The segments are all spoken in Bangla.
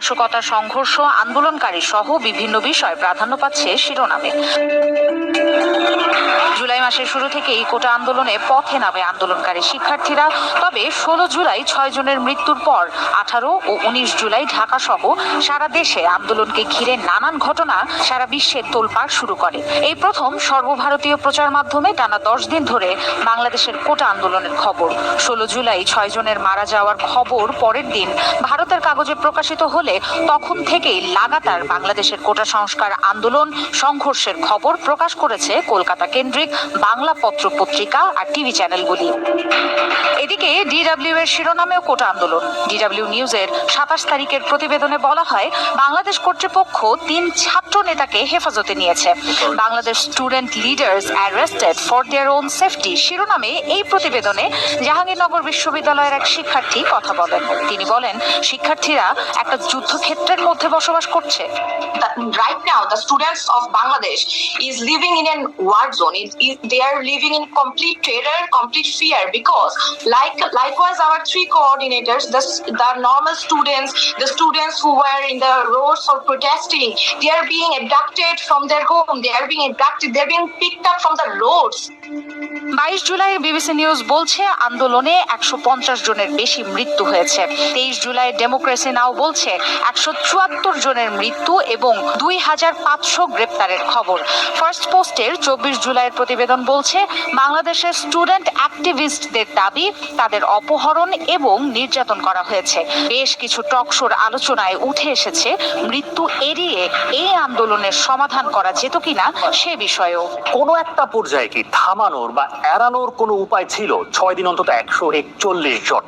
নাশকতা, সংঘর্ষ, আন্দোলনকারী সহ বিভিন্ন বিষয় প্রাধান্য পাচ্ছে শিরোনামে। জুলাই মাসের শুরু থেকে এই কোটা আন্দোলনে পথে নামে আন্দোলনকারী শিক্ষার্থীরা। তবে ষোলো জুলাই ছয় জনের মৃত্যুর পর আঠারো ও উনিশ জুলাই ঢাকা সহ সারা দেশে আন্দোলনকে ঘিরে নানান ঘটনা সারা বিশ্বে তোলপাড় শুরু করে। এই প্রথম সর্বভারতীয় প্রচার মাধ্যমে টানা দশ দিন ধরে বাংলাদেশের কোটা আন্দোলনের খবর। ষোলো জুলাই ছয় জনের মারা যাওয়ার খবর পরের দিন ভারতের কাগজে প্রকাশিত হলে তখন থেকেই লাগাতার বাংলাদেশের কোটা সংস্কার আন্দোলন, সংঘর্ষের খবর প্রকাশ করেছে কলকাতা কেন্দ্রিক বাংলা পত্র পত্রিকা আর টিভি চ্যানেলগুলি। এদিকে ডিডাব্লিউ এর শিরোনামেও কোটা আন্দোলন। ডিডাব্লিউ নিউজের সাতাশ তারিখের প্রতিবেদনে বলা হয়, বাংলাদেশ কর্তৃপক্ষ তিন ছাত্র নেতাকে হেফাজতে নিয়েছে। Bangladesh student leaders arrested for their own safety শিরোনামে এই প্রতিবেদনে জাহাঙ্গীরনগর বিশ্ববিদ্যালয়ের এক শিক্ষার্থী কথা বলেন। তিনি বলেন, শিক্ষার্থীরা একটা যুদ্ধক্ষেত্রের মধ্যে বসবাস করছে। Right now the students of Bangladesh is living in an war zone they are living in complete terror complete fear because like likewise our three coordinators the the normal students the students roads or protesting they being abducted from home they being abducted they being picked up from the roads 22 July BBC news বলছে আন্দোলনে 150 জনের বেশি মৃত্যু হয়েছে। 23 জুলাই ডেমোক্রেসি নাও বলছে একশো চুয়াত্তর জনের মৃত্যু এবং দুই হাজার পাঁচশো গ্রেপ্তারের খবর। ফার্স্ট পোস্টের চব্বিশ জুলাইয়ের প্রতিবেদন বলছে বাংলাদেশের স্টুডেন্ট অ্যাক্টিভিস্টদের দাবি তাদের অপহরণ এবং নির্যাতন করা হয়েছে। বেশ কিছু টকশোর আলোচনায় উঠে এসেছে মৃত্যু এড়িয়ে এই আন্দোলনের সমাধান করা যেত কিনা সে বিষয়েও। কোনো একটা পর্যায়ে কি থামানোর বা এড়ানোর কোনো উপায় ছিল? ছয় দিন অন্তত একশো একচল্লিশ জন।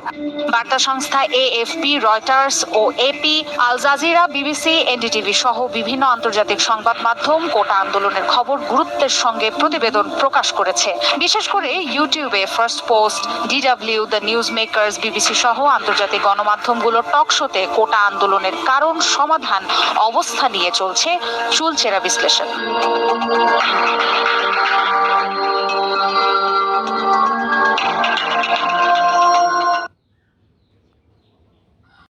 বার্তা সংস্থা এএফপি রয়টার্স ও AP Al Jazeera, BBC, NDTV সহ বিভিন্ন আন্তর্জাতিক সংবাদ মাধ্যম কোটা আন্দোলনের খবর গুরুত্বের সঙ্গে প্রতিবেদন প্রকাশ করেছে। বিশেষ করে ইউটিউবে, First Post, DW, the News Makers BBC সহ আন্তর্জাতিক গণমাধ্যমগুলোর টক শোতে কোটা আন্দোলনের কারণ, সমাধান, অবস্থা নিয়ে চলছে চুলচেরা বিশ্লেষণ।